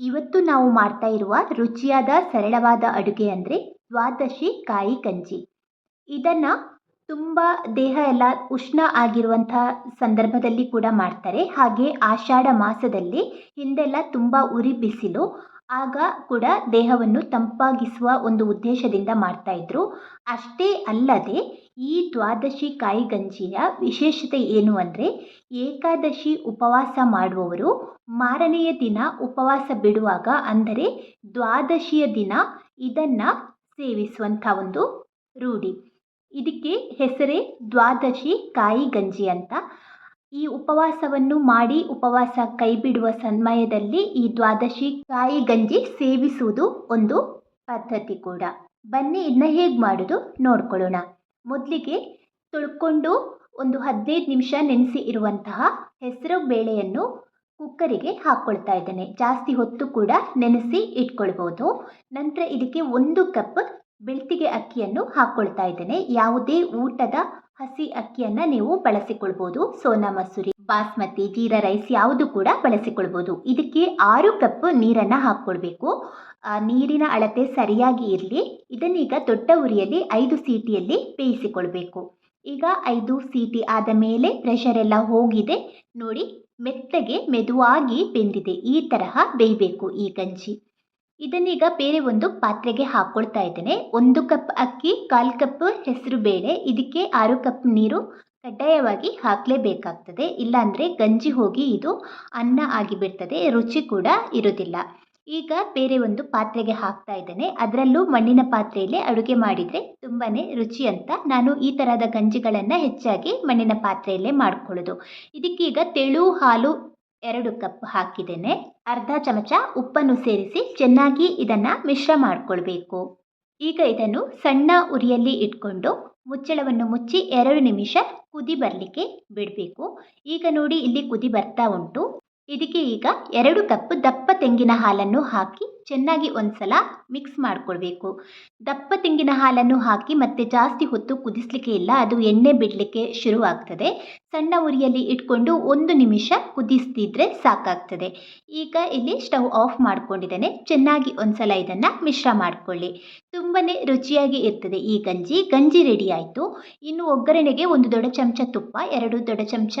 ಇವತ್ತು ನಾವು ಮಾಡ್ತಾ ಇರುವ ರುಚಿಯಾದ ಸರಳವಾದ ಅಡುಗೆ ಅಂದರೆ ದ್ವಾದಶಿ ಕಾಯಿ ಗಂಜಿ. ಇದನ್ನು ತುಂಬ ದೇಹ ಎಲ್ಲ ಉಷ್ಣ ಆಗಿರುವಂಥ ಸಂದರ್ಭದಲ್ಲಿ ಕೂಡ ಮಾಡ್ತಾರೆ. ಹಾಗೆ ಆಷಾಢ ಮಾಸದಲ್ಲಿ ಹಿಂದೆಲ್ಲ ತುಂಬ ಉರಿ ಬಿಸಿಲು, ಆಗ ಕೂಡ ದೇಹವನ್ನು ತಂಪಾಗಿಸುವ ಒಂದು ಉದ್ದೇಶದಿಂದ ಮಾಡ್ತಾಯಿದ್ರು ಅಷ್ಟೇ ಅಲ್ಲದೆ ಈ ದ್ವಾದಶಿ ಕಾಯಿ ಗಂಜಿಯ ವಿಶೇಷತೆ ಏನು ಅಂದರೆ ಏಕಾದಶಿ ಉಪವಾಸ ಮಾಡುವವರು ಮಾರನೆಯ ದಿನ ಉಪವಾಸ ಬಿಡುವಾಗ ಅಂದರೆ ದ್ವಾದಶಿಯ ದಿನ ಇದನ್ನು ಸೇವಿಸುವಂಥ ಒಂದು ರೂಢಿ. ಇದಕ್ಕೆ ಹೆಸರೇ ದ್ವಾದಶಿ ಕಾಯಿ ಗಂಜಿ ಅಂತ. ಈ ಉಪವಾಸವನ್ನು ಮಾಡಿ ಉಪವಾಸ ಕೈ ಬಿಡುವ ಸಮಯದಲ್ಲಿ ಈ ದ್ವಾದಶಿ ಕಾಯಿ ಗಂಜಿ ಸೇವಿಸುವುದು ಒಂದು ಪದ್ಧತಿ ಕೂಡ. ಬನ್ನಿ ಇದನ್ನ ಹೇಗೆ ಮಾಡೋದು ನೋಡ್ಕೊಳ್ಳೋಣ. ಮೊದಲಿಗೆ ತೊಳ್ಕೊಂಡು ಒಂದು ಹದಿನೈದು ನಿಮಿಷ ನೆನೆಸಿ ಇರುವಂತಹ ಹೆಸರು ಬೇಳೆಯನ್ನು ಕುಕ್ಕರಿಗೆ ಹಾಕ್ಕೊಳ್ತಾ ಇದ್ದೇನೆ. ಜಾಸ್ತಿ ಹೊತ್ತು ಕೂಡ ನೆನೆಸಿ ಇಟ್ಕೊಳ್ಬೋದು. ನಂತರ ಇದಕ್ಕೆ ಒಂದು ಕಪ್ ಬೆಳ್ತಿಗೆ ಅಕ್ಕಿಯನ್ನು ಹಾಕ್ಕೊಳ್ತಾ ಇದ್ದೇನೆ. ಯಾವುದೇ ಊಟದ ಹಸಿ ಅಕ್ಕಿಯನ್ನು ನೀವು ಬಳಸಿಕೊಳ್ಬೋದು. ಸೋನಾ ಮಸೂರಿ ಬಾಸ್ಮತಿ, ಜೀರಾ ರೈಸ್ ಯಾವುದು ಕೂಡ ಬಳಸಿಕೊಳ್ಬೋದು. ಇದಕ್ಕೆ ಆರು ಕಪ್ ನೀರನ್ನು ಹಾಕ್ಕೊಳ್ಬೇಕು. ನೀರಿನ ಅಳತೆ ಸರಿಯಾಗಿ ಇರಲಿ. ಇದನ್ನೀಗ ದೊಡ್ಡ ಉರಿಯಲ್ಲಿ ಐದು ಸೀಟಿಯಲ್ಲಿ ಬೇಯಿಸಿಕೊಳ್ಬೇಕು. ಈಗ ಐದು ಸೀಟಿ ಆದ ಮೇಲೆ ಪ್ರೆಷರ್ ಎಲ್ಲ ಹೋಗಿದೆ. ನೋಡಿ, ಮೆತ್ತಗೆ ಮೆದುವಾಗಿ ಬೆಂದಿದೆ. ಈ ತರಹ ಬೇಯಬೇಕು ಈ ಗಂಜಿ. ಇದನ್ನೀಗ ಬೇರೆ ಒಂದು ಪಾತ್ರೆಗೆ ಹಾಕ್ಕೊಳ್ತಾ ಇದ್ದೇನೆ. ಒಂದು ಕಪ್ ಅಕ್ಕಿ, ಕಾಲು ಕಪ್ ಹೆಸರು ಬೇಳೆ, ಇದಕ್ಕೆ ಆರು ಕಪ್ ನೀರು ಕಡ್ಡಾಯವಾಗಿ ಹಾಕಲೇಬೇಕಾಗ್ತದೆ. ಇಲ್ಲಾಂದರೆ ಗಂಜಿ ಹೋಗಿ ಇದು ಅನ್ನ ಆಗಿಬಿಡ್ತದೆ, ರುಚಿ ಕೂಡ ಇರೋದಿಲ್ಲ. ಈಗ ಬೇರೆ ಒಂದು ಪಾತ್ರೆಗೆ ಹಾಕ್ತಾ ಇದ್ದೇನೆ. ಅದರಲ್ಲೂ ಮಣ್ಣಿನ ಪಾತ್ರೆಯಲ್ಲಿ ಅಡುಗೆ ಮಾಡಿದರೆ ತುಂಬಾ ರುಚಿ ಅಂತ ನಾನು ಈ ಥರದ ಗಂಜಿಗಳನ್ನು ಹೆಚ್ಚಾಗಿ ಮಣ್ಣಿನ ಪಾತ್ರೆಯಲ್ಲೇ ಮಾಡ್ಕೊಳ್ಳೋದು. ಇದಕ್ಕೀಗ ತೆಳು, ಹಾಲು ಎರಡು ಕಪ್ ಹಾಕಿದ್ದೇನೆ. ಅರ್ಧ ಚಮಚ ಉಪ್ಪನ್ನು ಸೇರಿಸಿ ಚೆನ್ನಾಗಿ ಇದನ್ನು ಮಿಶ್ರ ಮಾಡಿಕೊಳ್ಬೇಕು. ಈಗ ಇದನ್ನು ಸಣ್ಣ ಉರಿಯಲ್ಲಿ ಇಟ್ಕೊಂಡು ಮುಚ್ಚಳವನ್ನು ಮುಚ್ಚಿ ಎರಡು ನಿಮಿಷ ಕುದಿ ಬರಲಿಕ್ಕೆ ಬಿಡಬೇಕು. ಈಗ ನೋಡಿ ಇಲ್ಲಿ ಕುದಿ ಬರ್ತಾ ಉಂಟು. ಇದಕ್ಕೆ ಈಗ ಎರಡು ಕಪ್ ದಪ್ಪ ತೆಂಗಿನ ಹಾಲನ್ನು ಹಾಕಿ ಚೆನ್ನಾಗಿ ಒಂದ್ಸಲ ಮಿಕ್ಸ್ ಮಾಡಿಕೊಳ್ಬೇಕು. ದಪ್ಪ ತೆಂಗಿನ ಹಾಲನ್ನು ಹಾಕಿ ಮತ್ತೆ ಜಾಸ್ತಿ ಹೊತ್ತು ಕುದಿಸ್ಲಿಕ್ಕೆ ಇಲ್ಲ, ಅದು ಎಣ್ಣೆ ಬಿಡಲಿಕ್ಕೆ ಶುರುವಾಗ್ತದೆ. ಸಣ್ಣ ಉರಿಯಲ್ಲಿ ಇಟ್ಕೊಂಡು ಒಂದು ನಿಮಿಷ ಕುದಿಸ್ತಿದ್ರೆ ಸಾಕಾಗ್ತದೆ. ಈಗ ಇಲ್ಲಿ ಸ್ಟವ್ ಆಫ್ ಮಾಡ್ಕೊಂಡಿದ್ದೇನೆ. ಚೆನ್ನಾಗಿ ಒಂದ್ಸಲ ಇದನ್ನು ಮಿಶ್ರ ಮಾಡಿಕೊಳ್ಳಿ. ತುಂಬಾ ರುಚಿಯಾಗಿ ಇರ್ತದೆ ಈ ಗಂಜಿ. ಗಂಜಿ ರೆಡಿ ಆಯಿತು. ಇನ್ನು ಒಗ್ಗರಣೆಗೆ ಒಂದು ದೊಡ್ಡ ಚಮಚ ತುಪ್ಪ, ಎರಡು ದೊಡ್ಡ ಚಮಚ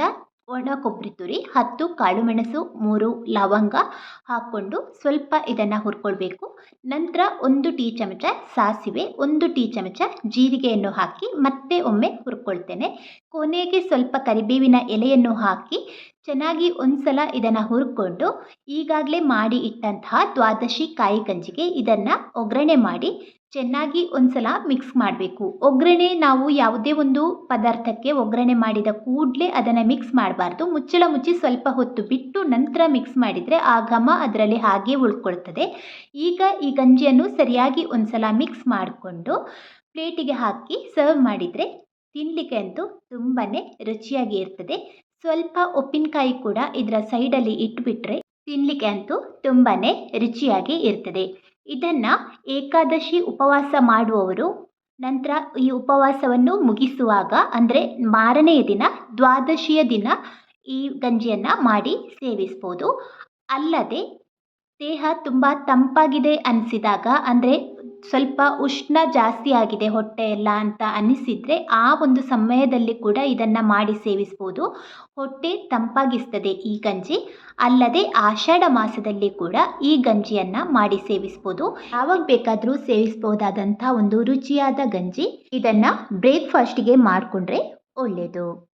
ಒಣ ಕೊಬ್ಬರಿ ತುರಿ, ಹತ್ತು ಕಾಳುಮೆಣಸು, ಮೂರು ಲವಂಗ ಹಾಕ್ಕೊಂಡು ಸ್ವಲ್ಪ ಇದನ್ನು ಹುರ್ಕೊಳ್ಬೇಕು. ನಂತರ ಒಂದು ಟೀ ಚಮಚ ಸಾಸಿವೆ, ಒಂದು ಟೀ ಚಮಚ ಜೀರಿಗೆಯನ್ನು ಹಾಕಿ ಮತ್ತೆ ಒಮ್ಮೆ ಹುರ್ಕೊಳ್ತೇನೆ. ಕೊನೆಗೆ ಸ್ವಲ್ಪ ಕರಿಬೇವಿನ ಎಲೆಯನ್ನು ಹಾಕಿ ಚೆನ್ನಾಗಿ ಒಂದು ಸಲ ಇದನ್ನು ಹುರ್ಕೊಂಡು ಈಗಾಗಲೇ ಮಾಡಿ ಇಟ್ಟಂತಹ ದ್ವಾದಶಿ ಕಾಯಿ ಗಂಜಿಗೆ ಇದನ್ನು ಒಗ್ಗರಣೆ ಮಾಡಿ ಚೆನ್ನಾಗಿ ಒಂದು ಸಲ ಮಿಕ್ಸ್ ಮಾಡಬೇಕು. ಒಗ್ಗರಣೆ ನಾವು ಯಾವುದೇ ಒಂದು ಪದಾರ್ಥಕ್ಕೆ ಒಗ್ಗರಣೆ ಮಾಡಿದ ಕೂಡಲೇ ಅದನ್ನು ಮಿಕ್ಸ್ ಮಾಡಬಾರ್ದು. ಮುಚ್ಚಳ ಮುಚ್ಚಿ ಸ್ವಲ್ಪ ಹೊತ್ತು ಬಿಟ್ಟು ನಂತರ ಮಿಕ್ಸ್ ಮಾಡಿದರೆ ಆ ಘಮ ಅದರಲ್ಲಿ ಹಾಗೆ ಉಳ್ಕೊಳ್ತದೆ. ಈಗ ಈ ಗಂಜಿಯನ್ನು ಸರಿಯಾಗಿ ಒಂದು ಸಲ ಮಿಕ್ಸ್ ಮಾಡಿಕೊಂಡು ಪ್ಲೇಟಿಗೆ ಹಾಕಿ ಸರ್ವ್ ಮಾಡಿದರೆ ತಿನ್ನಲಿಕ್ಕೆ ಅಂತೂ ತುಂಬಾ ರುಚಿಯಾಗಿ ಇರ್ತದೆ. ಸ್ವಲ್ಪ ಉಪ್ಪಿನಕಾಯಿ ಕೂಡ ಇದರ ಸೈಡಲ್ಲಿ ಇಟ್ಬಿಟ್ರೆ ತಿನ್ನಲಿಕ್ಕೆ ಅಂತೂ ತುಂಬಾ ರುಚಿಯಾಗಿ ಇರ್ತದೆ. ಇದನ್ನು ಏಕಾದಶಿ ಉಪವಾಸ ಮಾಡುವವರು, ನಂತರ ಈ ಉಪವಾಸವನ್ನು ಮುಗಿಸುವಾಗ, ಅಂದರೆ ಮಾರನೆಯ ದಿನ, ದ್ವಾದಶಿಯ ದಿನ ಈ ಗಂಜಿಯನ್ನು ಮಾಡಿ ಸೇವಿಸ್ಬೋದು. ಅಲ್ಲದೆ, ದೇಹ ತುಂಬ ತಂಪಾಗಿದೆ ಅನಿಸಿದಾಗ, ಅಂದರೆ ಸ್ವಲ್ಪ ಉಷ್ಣ ಜಾಸ್ತಿ ಆಗಿದೆ ಹೊಟ್ಟೆ ಎಲ್ಲ ಅಂತ ಅನ್ನಿಸಿದರೆ ಆ ಒಂದು ಸಮಯದಲ್ಲಿ ಕೂಡ ಇದನ್ನು ಮಾಡಿ ಸೇವಿಸ್ಬೋದು. ಹೊಟ್ಟೆ ತಂಪಾಗಿಸ್ತದೆ ಈ ಗಂಜಿ. ಅಲ್ಲದೆ ಆಷಾಢ ಮಾಸದಲ್ಲಿ ಕೂಡ ಈ ಗಂಜಿಯನ್ನು ಮಾಡಿ ಸೇವಿಸ್ಬೋದು. ಯಾವಾಗ ಬೇಕಾದರೂ ಸೇವಿಸ್ಬೋದಾದಂಥ ಒಂದು ರುಚಿಯಾದ ಗಂಜಿ. ಇದನ್ನು ಬ್ರೇಕ್ಫಾಸ್ಟಿಗೆ ಮಾಡಿಕೊಂಡ್ರೆ ಒಳ್ಳೆಯದು